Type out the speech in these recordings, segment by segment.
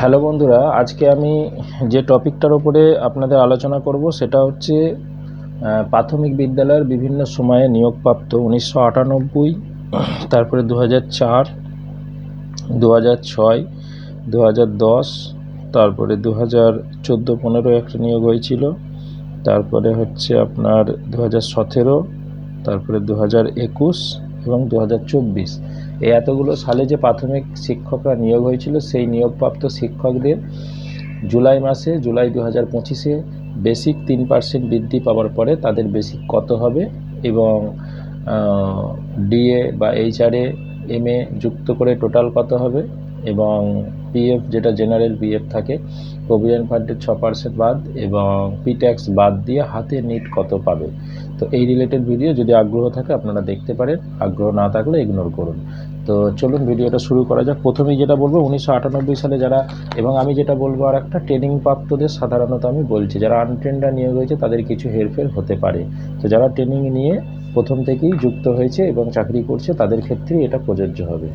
Hello বন্ধুরা, আজকে আমি যে টপিকটার ওপরে আপনাদের আলোচনা করব সেটা হচ্ছে প্রাথমিক বিদ্যালয়ের বিভিন্ন সময়ে নিয়োগপ্রাপ্ত উনিশশো আটানব্বই, তারপরে দু হাজার চার দু হাজার ছয় দু হাজার দশ, তারপরে দু হাজার চোদ্দ পনেরো একটা নিয়োগ হয়েছিল, তারপরে হচ্ছে আপনার দু হাজার সতেরো, তারপরে দু হাজার একুশ এবং দু হাজার চব্বিশ। এই এতগুলো সালে যে প্রাথমিক শিক্ষকরা নিয়োগ হয়েছিল, সেই নিয়োগপ্রাপ্ত শিক্ষকদের জুলাই মাসে, জুলাই দু হাজার পঁচিশে বেসিক তিন পার্সেন্ট বৃদ্ধি পাওয়ার পরে তাদের বেসিক কত হবে এবং ডিএ বা এইচআরএ এম এ যুক্ত করে টোটাল কত হবে এবং পিএফ যেটা জেনারেল পিএফ থাকে প্রভিডেন্ট ফান্ডের ছ পার্সেন্ট বাদ এবং পি ট্যাক্স বাদ দিয়ে হাতে নিট কত পাবে? তো এই রিলেটেড ভিডিও যদি আগ্রহ থাকে, আপনারা দেখতে পারেন। আগ্রহ না থাকলে ইগনোর করুন। তো চলুন ভিডিওটা শুরু করা যাক। প্রথমেই যেটা বলব, উনিশশো আটানব্বই সালে যারা, এবং আমি যেটা বলব আর একটা ট্রেনিং প্রাপ্তদের সাধারণত আমি বলছি, যারা আনট্রেনরা নিয়োগ হয়েছে, তাদের কিছু হেরফের হতে পারে। তো যারা ট্রেনিং নিয়ে প্রথম থেকেই যুক্ত হয়েছে এবং চাকরি করছে, তাদের ক্ষেত্রেই এটা প্রযোজ্য হবে।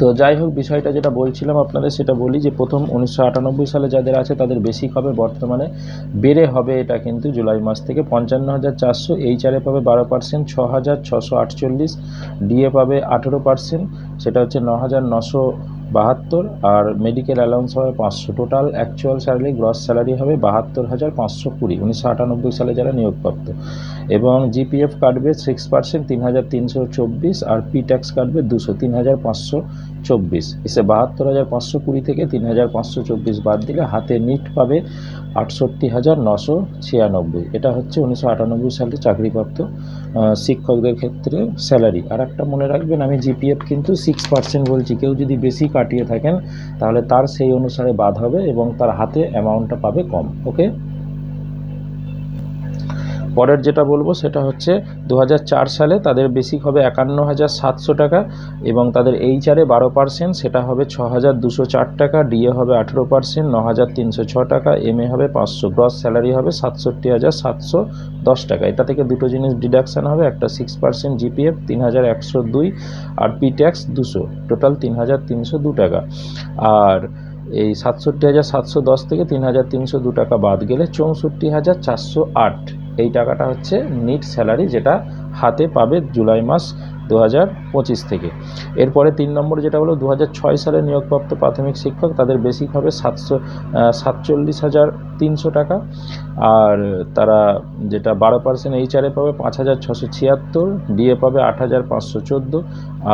তো যাই হোক, বিষয়টা যেটা বলছিলাম আপনাদের, সেটা বলি যে প্রথম উনিশশো আটানব্বই সালে যাদের আছে তাদের বেসিক হবে বর্তমানে বেড়ে হবে এটা কিন্তু জুলাই মাস থেকে পঞ্চান্ন হাজার চারশো। এইচআরএ পাবে বারো পার্সেন্ট, ছ হাজার ছশো আটচল্লিশ। ডিএ পাবে আঠেরো পার্সেন্ট, সেটা হচ্ছে ন হাজার নশো বাহাত্তর। আর মেডিকেল অ্যালাউন্স হবে পাঁচশো total. Actual salary, gross salary হবে বাহাত্তর হাজার পাঁচশো কুড়ি, উনিশশো আটানব্বই সালে যারা নিয়োগপ্রাপ্ত। এবং জিপিএফ কাটবে সিক্স পার্সেন্ট তিন হাজার তিনশো চব্বিশ। আর পি ট্যাক্স কাটবে দুশো, তিন হাজার পাঁচশো চব্বিশ। এসে বাহাত্তর হাজার পাঁচশো কুড়ি থেকে তিন হাজার পাঁচশো চব্বিশ বাদ দিলে হাতে নিট পাবে আটষট্টি হাজার নশো ছিয়ানব্বই। এটা হচ্ছে উনিশশো আটানব্বই সালে চাকরিপ্রাপ্ত শিক্ষকদের ক্ষেত্রে স্যালারি আর একটা মনে রাখবেন, আমি জিপিএফ কিন্তু সিক্স পার্সেন্ট বলছি। কেউ যদি বেশি কাটিয়ে থাকেন, তাহলে তার সেই অনুসারে বাদ হবে এবং তার হাতে অ্যামাউন্টটা পাবে কম ওকে পরের যেটা বলব সেটা হচ্ছে দু হাজার চার সালে তাদের বেসিক হবে একান্ন হাজার সাতশো টাকা এবং তাদের এইচআরে বারো পার্সেন্ট সেটা হবে ছ হাজার দুশো চার টাকা ডিএ হবে আঠেরো পার্সেন্ট ন হাজার তিনশো ছ টাকা এম এ হবে পাঁচশো গ্রস স্যালারি হবে সাতষট্টি হাজার সাতশো দশ টাকা। এটা থেকে দুটো জিনিস ডিডাকশান হবে, একটা সিক্স পার্সেন্ট জিপিএফ তিন হাজার একশো দুই আর পি ট্যাক্স দুশো টোটাল তিন হাজার তিনশো দু টাকা। আর এই সাতষট্টি হাজার সাতশো দশ থেকে তিন হাজার তিনশো দু টাকা বাদ গেলে চৌষট্টি হাজার চারশো আট এই টাকাটা হচ্ছে নিট স্যালারি যেটা হাতে পাবে জুলাই মাস দু হাজার পঁচিশ থেকে। এরপরে তিন নম্বর যেটা হলো দু হাজার ছয় সালে নিয়োগপ্রাপ্ত প্রাথমিক শিক্ষক, তাদের বেসিক হবে সাতশো সাতচল্লিশ হাজার তিনশো টাকা। আর তারা যেটা বারো পার্সেন্ট এইচআরএ পাবে পাঁচ হাজার ছশো ছিয়াত্তর ডিএ পাবে আট হাজার পাঁচশো চোদ্দ,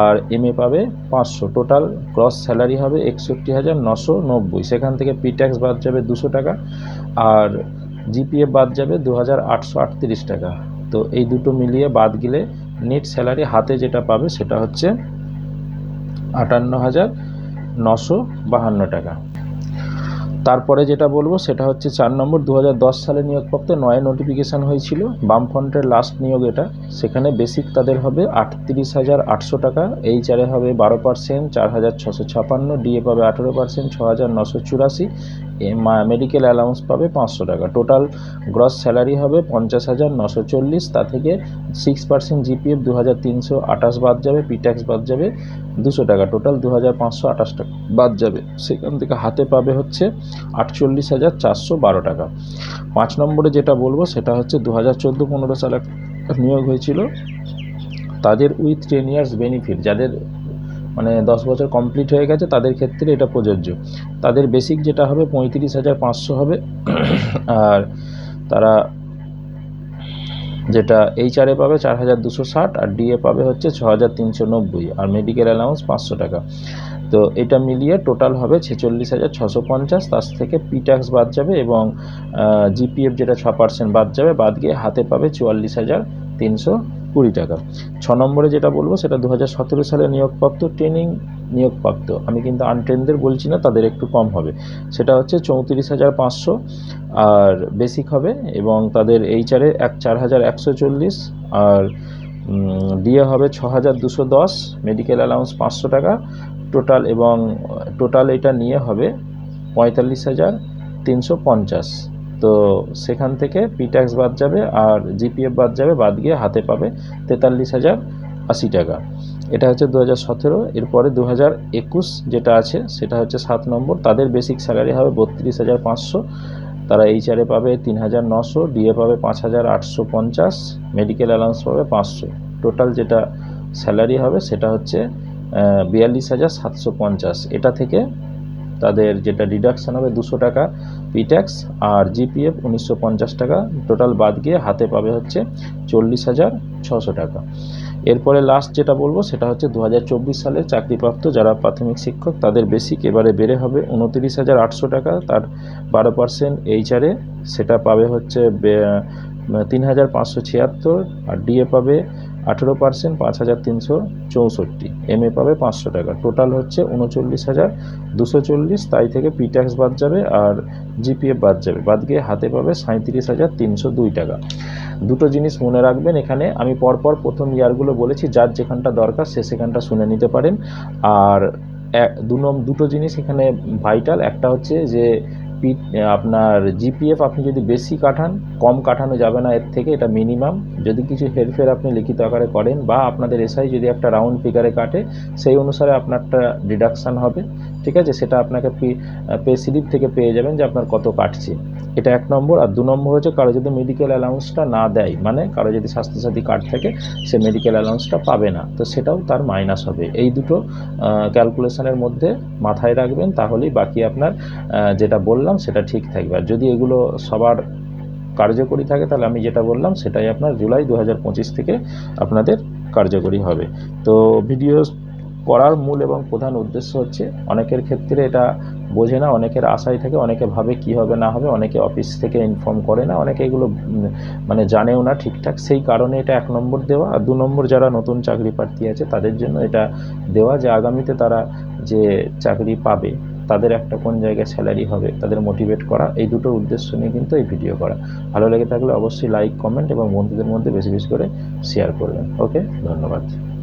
আর এম এ পাবে পাঁচশো। টোটাল ক্রস স্যালারি হবে একষট্টি হাজার নশো নব্বই। সেখান থেকে পি ট্যাক্স বাদ যাবে দুশো টাকা। আর জিপিএফ বাদ যাবে দু হাজার আটশো আটত্রিশ টাকা। তো এই দুটো মিলিয়ে বাদ গেলে নেট স্যালারি হাতে যেটা পাবে সেটা হচ্ছে আটান্ন হাজার নশো বাহান্ন টাকা। তারপরে যেটা বলব সেটা হচ্ছে চার নম্বর দু হাজার দশ সালে নিয়োগপ্রাপ্ত নয় নোটিফিকেশান হয়েছিল, বামফ্রন্টের লাস্ট নিয়োগ এটা। সেখানে বেসিক তাদের হবে আটত্রিশ হাজার আটশো টাকা, এইচআরে হবে বারো পার্সেন্ট, চার হাজার ছশো ছাপান্ন, ডিএ পাবে আঠেরো পার্সেন্ট ছ হাজার নশো চুরাশি মেডিকেল অ্যালাউন্স পাবে পাঁচশো টাকা। টোটাল গ্রস স্যালারি হবে পঞ্চাশ হাজার নশো চল্লিশ, তা থেকে সিক্স পার্সেন্ট জিপিএফ দু হাজার তিনশো আঠাশ বাদ যাবে পি ট্যাক্স বাদ যাবে দুশো টাকা। টোটাল দু হাজার পাঁচশো আঠাশ টাকা বাদ যাবে। সেখান থেকে হাতে পাবে হচ্ছে আটচল্লিশ হাজার চারশো বারো টাকা। পাঁচ নম্বরে যেটা বলব, সেটা হচ্ছে দু হাজার চোদ্দ পনেরো সালে নিয়োগ হয়েছিল। তাদের উইথ টেন ইয়ার্স বেনিফিট যাদের মানে দশ বছর কমপ্লিট হয়ে গেছে, তাদের ক্ষেত্রে এটা প্রযোজ্য। তাদের বেসিক যেটা হবে পঁয়ত্রিশ হাজার পাঁচশো হবে। আর তারা যেটা এইচআরএ পাবে চার হাজার দুশো ষাট, আর ডিএ পাবে হচ্ছে ছ হাজার তিনশো নব্বই, আর মেডিকেল অ্যালাউন্স পাঁচশো টাকা। তো এটা মিলিয়ে টোটাল হবে ছেচল্লিশ হাজার ছশো পঞ্চাশ, তার থেকে পি ট্যাক্স বাদ যাবে এবং জিপিএফ যেটা ছ পার্সেন্ট বাদ যাবে, বাদ গিয়ে হাতে পাবে চুয়াল্লিশ হাজার তিনশো কুড়ি টাকা। ছ নম্বরে যেটা বলব, সেটা দু হাজার সতেরো সালে নিয়োগপ্রাপ্ত ট্রেনিং নিয়োগপ্রাপ্ত। আমি কিন্তু আনট্রেনদের বলছি না, তাদের একটু কম হবে। সেটা হচ্ছে চৌত্রিশ হাজার পাঁচশো, আর বেসিক হবে, এবং তাদের এইচআরে এক চার হাজার একশো চল্লিশ, আর ডিএ হবে ছ হাজার দুশো দশ মেডিকেল অ্যালাউন্স পাঁচশো টাকা। টোটাল এবং টোটাল এটা নিয়ে হবে পঁয়তাল্লিশ হাজার তিনশো পঞ্চাশ। তো সেখান থেকে পি ট্যাক্স বাদ যাবে আর জিপিএফ বাদ যাবে, বাদ গিয়ে হাতে পাবে তেতাল্লিশ হাজার আশি টাকা। এটা হচ্ছে দু হাজার সতেরো, এরপরে দু হাজার একুশ যেটা আছে সেটা হচ্ছে সাত নম্বর। তাদের বেসিক স্যালারি হবে বত্রিশ হাজার পাঁচশো। তারা এইচআরে পাবে তিন হাজার নশো ডিএ পাবে পাঁচ হাজার আটশো পঞ্চাশ মেডিকেল অ্যালাউন্স পাবে পাঁচশো। টোটাল যেটা স্যালারি হবে সেটা হচ্ছে বিয়াল্লিশ হাজার সাতশো পঞ্চাশ। এটা থেকে তাদের যেটা ডিডাকশান হবে দুশো টাকা পিট্যাক্স আর জিপিএফ উনিশশো পঞ্চাশ টাকা। টোটাল বাদ গিয়ে হাতে পাবে হচ্ছে চল্লিশ হাজার ছশো টাকা। এরপরে লাস্ট যেটা বলব, সেটা হচ্ছে দু হাজার চব্বিশ সালে চাকরিপ্রাপ্ত যারা প্রাথমিক শিক্ষক, তাদের বেসিক এবারে বেড়ে হবে উনতিরিশ হাজার আটশো টাকা। তার বারো পার্সেন্ট এইচআরে সেটা পাবে হচ্ছে তিন হাজার পাঁচশো ছিয়াত্তর। আর ডিএ পাবে আঠেরো পার্সেন্ট পাঁচ হাজার তিনশো চৌষট্টি। এম এ পাবে পাঁচশো টাকা। টোটাল হচ্ছে উনচল্লিশ হাজার দুশো চল্লিশ। তাই থেকে পি ট্যাক্স বাদ যাবে আর জিপিএফ বাদ যাবে। বাদ গিয়ে হাতে পাবে সাঁত্রিশ হাজার তিনশো দুই টাকা। দুটো জিনিস মনে রাখবেন এখানে। আমি পরপর প্রথম ইয়ারগুলো বলেছি, যার যেখানটা দরকার সে সেখানটা শুনে নিতে পারেন। আর দু দুটো জিনিস এখানে ভাইটাল একটা হচ্ছে যে পি আপনার জিপিএফ আপনি যদি বেশি কাঠান, কম কাঠানো যাবে না, এর থেকে এটা মিনিমাম যদি কিছু হেরফের আপনি লিখিত আকারে করেন বা আপনাদের এসআই যদি একটা রাউন্ড ফিগারে কাটে, সেই অনুসারে আপনারটা ডিডাকশান হবে। ঠিক আছে? সেটা আপনাকে পে স্লিপ থেকে পেয়ে যাবেন যে আপনার কত কাটছে। এটা এক নম্বর। আর দু নম্বর হচ্ছে কারও যদি মেডিকেল অ্যালাউন্সটা না দেয় মানে কারও যদি স্বাস্থ্যসাথী কার্ড থাকে, সে মেডিকেল অ্যালাউন্সটা পাবে না। তো সেটাও তার মাইনাস হবে। এই দুটো ক্যালকুলেশনের মধ্যে মাথায় রাখবেন, তাহলেই বাকি আপনার যেটা বললাম সেটা ঠিক থাকবে। আর যদি এগুলো সবার কার্যকরী থাকে, তাহলে আমি যেটা বললাম সেটাই আপনার জুলাই দু হাজার পঁচিশ থেকে আপনাদের কার্যকরী হবে। তো ভিডিও করার মূল এবং প্রধান উদ্দেশ্য হচ্ছে, অনেকের ক্ষেত্রে এটা বোঝে না, অনেকের আশায় থাকে, অনেকে ভাবে কি হবে, না হবে, অনেকে অফিস থেকে ইনফর্ম করে না, অনেকে এগুলো মানে জানেও না ঠিকঠাক। সেই কারণে এটা এক নম্বর দেওয়া। আর দু নম্বর যারা নতুন চাকরি প্রার্থী আছে, তাদের জন্য এটা দেওয়া যে আগামীতে তারা যে চাকরি পাবে, তাদের একটা কোন জায়গায় স্যালারি হবে, তাদের মোটিভেট করা, এই দুটো উদ্দেশ্য নিয়ে কিন্তু এই ভিডিও করা। ভালো লেগে থাকলে অবশ্যই লাইক কমেন্ট এবং বন্ধুদের মধ্যে বেশি বেশি করে শেয়ার করবেন। ওকে ধন্যবাদ।